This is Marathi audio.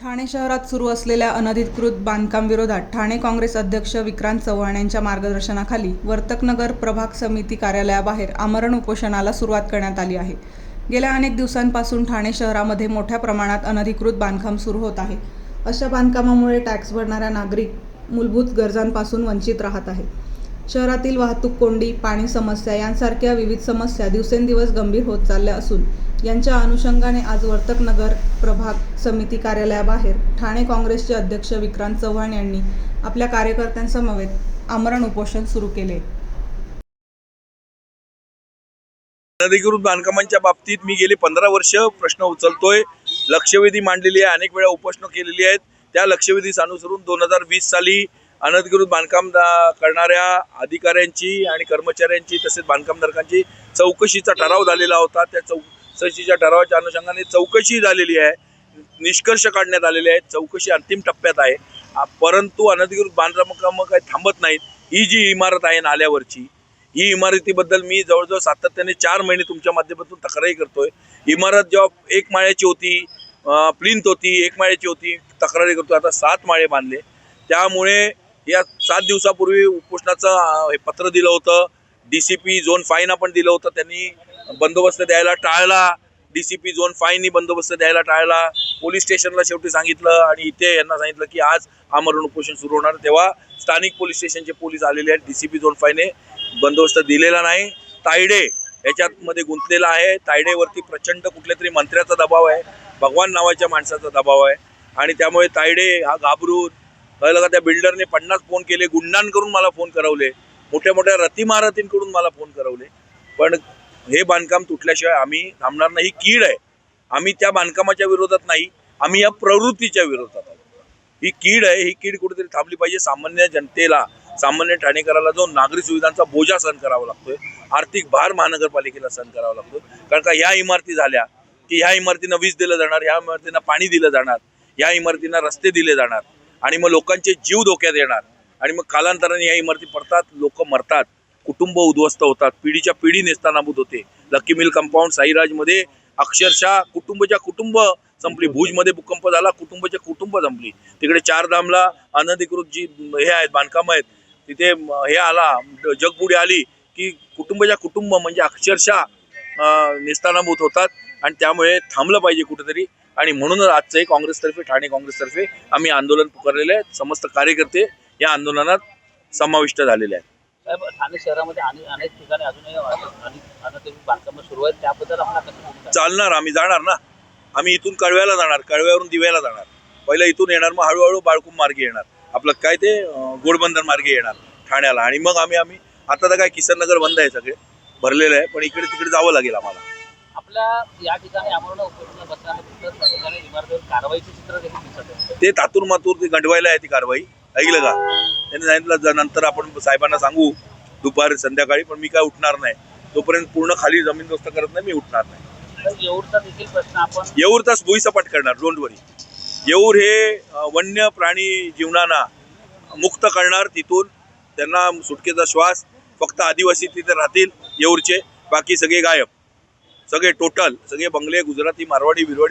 ठाणे शहरात सुरू असलेल्या अनधिकृत बांधकाम विरोधात ठाणे काँग्रेस अध्यक्ष विक्रांत चव्हाण यांच्या मार्गदर्शनाखाली वर्तकनगर प्रभाग समिती कार्यालयाबाहेर आमरण उपोषणाला सुरुवात करण्यात आली आहे. गेल्या अनेक दिवसांपासून ठाणे शहरामध्ये मोठ्या प्रमाणात अनधिकृत बांधकाम सुरू होत आहे. अशा बांधकामामुळे टॅक्स भरणाऱ्या नागरिक मूलभूत गरजांपासून वंचित राहत आहे शहरातील वाहतूक कोंडी पाणी समस्या यांसारख्या विविध समस्या दिवसेंदिवस गंभीर होत चालल्या असून यांच्या अनुषंगाने आज वर्तकनगर प्रभाग समिती कार्यालयाबाहेर ठाणे काँग्रेसचे अध्यक्ष विक्रांत चव्हाण यांनी आपल्या कार्यकर्त्यांसमवेत आमरण उपोषण सुरू केले. अनधिकृत बांधकामांच्या बाबतीत मी गेले पंधरा वर्ष प्रश्न उचलतोय. लक्षवेधी मांडलेली आहे अनेक वेळा उपोषणं केलेली आहेत. त्या लक्षवेधीस अनुसरून दोन हजार वीस साली अनधिकृत बांधकाम करणाऱ्या अधिकाऱ्यांची आणि कर्मचाऱ्यांची तसेच बांधकामधारकांची चौकशीचा ठराव झालेला होता. त्या चौकशीच्या ठरावाच्या अनुषंगाने चौकशी झालेली आहे. निष्कर्ष काढण्यात आलेले आहेत. चौकशी अंतिम टप्प्यात आहे. परंतु अनधिकृत बांधकामं काही थांबत नाहीत. ही जी इमारत आहे नाल्यावरची ही इमारतीबद्दल मी जवळजवळ सातत्याने चार महिने तुमच्या माध्यमातून तक्रारी करतोय. इमारत जेव्हा एक माळ्याची होती प्लिंत होती एक माळ्याची होती तक्रारी करतोय. आता सात माळे बांधले. त्यामुळे या सात दिवसापूर्वी उपोषणाचं हे पत्र दिलं होतं. D C P zone five आपण दिलं होतं. त्यांनी बंदोबस्त द्यायला टाळला. डी सी पी झोन फाईननी बंदोबस्त द्यायला टाळला. पोलीस स्टेशनला शेवटी सांगितलं आणि इथे यांना सांगितलं की आज आमरण उपोषण सुरू होणार. तेव्हा स्थानिक पोलीस स्टेशनचे पोलीस आलेले आहेत. डी सी पी झोन फाईने बंदोबस्त दिलेला नाही. तायडे याच्यामध्ये गुंतलेला आहे. तायडेवरती प्रचंड कुठल्या तरी मंत्र्याचा दबाव आहे. भगवान नावाच्या माणसाचा दबाव आहे. आणि त्यामुळे तायडे हा घाबरून कळलं का त्या बिल्डरने पन्नास फोन केले. गुंडांकडून मला फोन करवले. मोठ्या मोठ्या रतिमारतींकडून मला फोन करवले. पण हे बांधकाम तुटल्याशिवाय आम्ही थांबणार नाही. ही कीड आहे. आम्ही त्या बांधकामाच्या विरोधात नाही. आम्ही या प्रवृत्तीच्या विरोधात आहोत. ही कीड आहे. ही कीड कुठेतरी थांबली पाहिजे. सामान्य जनतेला सामान्य ठाणेकराला जो नागरी सुविधांचा बोजा सहन करावा लागतोय आर्थिक भार महानगरपालिकेला सहन करावा लागतो कारण का ह्या इमारती झाल्या की ह्या इमारतींना वीज दिलं जाणार ह्या इमारतींना पाणी दिलं जाणार ह्या इमारतींना रस्ते दिले जाणार आणि मग लोकांचे जीव धोक्यात येणार आणि मग कालांतराने ह्या इमारती पडतात लोक मरतात. कुटुंब उद्ध्वस्त होतात. पिढीच्या पिढी नेस्तानाबूत होते. लकी मिल कंपाऊंड साईराजमध्ये अक्षरशः कुटुंबच्या कुटुंब संपली. भुजमध्ये भूकंप झाला कुटुंबाच्या कुटुंब संपली. तिकडे चारधामला अनधिकृत जी हे आहेत बांधकामं आहेत. तिथे हे आला जगबुडी आली की कुटुंबाच्या कुटुंब म्हणजे अक्षरशः नेस्तानाभूत होतात. आणि त्यामुळे थांबलं पाहिजे कुठेतरी. आणि म्हणूनच आजचंही काँग्रेसतर्फे ठाणे काँग्रेसतर्फे आम्ही आंदोलन पुकारलेले आहे. समस्त कार्यकर्ते या आंदोलनात समाविष्ट झालेले आहेत. ठाणे शहरामध्ये अनेक ठिकाणी अजूनही अनेक बांधकामं सुरू आहेत. त्याबद्दल? चालणार आम्ही जाणार ना? आम्ही इथून कळव्याला जाणार कळव्यावरून दिव्याला जाणार. पहिलं इथून येणार मग हळूहळू बाळकूम मार्गे येणार. आपलं काय ते गोडबंदर मार्गे येणार ठाण्याला. आणि मग आम्ही आम्ही आता तर काय किसननगर बंद आहे सगळे भरलेलं आहे पण इकडे तिकडे जावं लागेल आम्हाला. आपल्या या ठिकाणी आम्हाला ते तातूर मातूर ते गंडवायला आहे ती कारवाई. ऐकलं का? त्यांनी सांगितलं नंतर आपण साहेबांना सांगू दुपारी संध्याकाळी पण मी काय उठणार नाही. तोपर्यंत पूर्ण खाली जमीनदोस्त करत नाही मी उठणार नाही. तर येऊरचा देखील प्रश्न आपण येऊर तास भुईसपाट करणार डोंट वरी येऊर हे वन्य प्राणी जीवनाना मुक्त करणार. तिथून त्यांना सुटकेचा श्वास फक्त आदिवासी तिथे राहतील येऊरचे. बाकी सगळे गायब. सगळे टोटल सगळे बंगले गुजराती मारवाडी बिरवाडी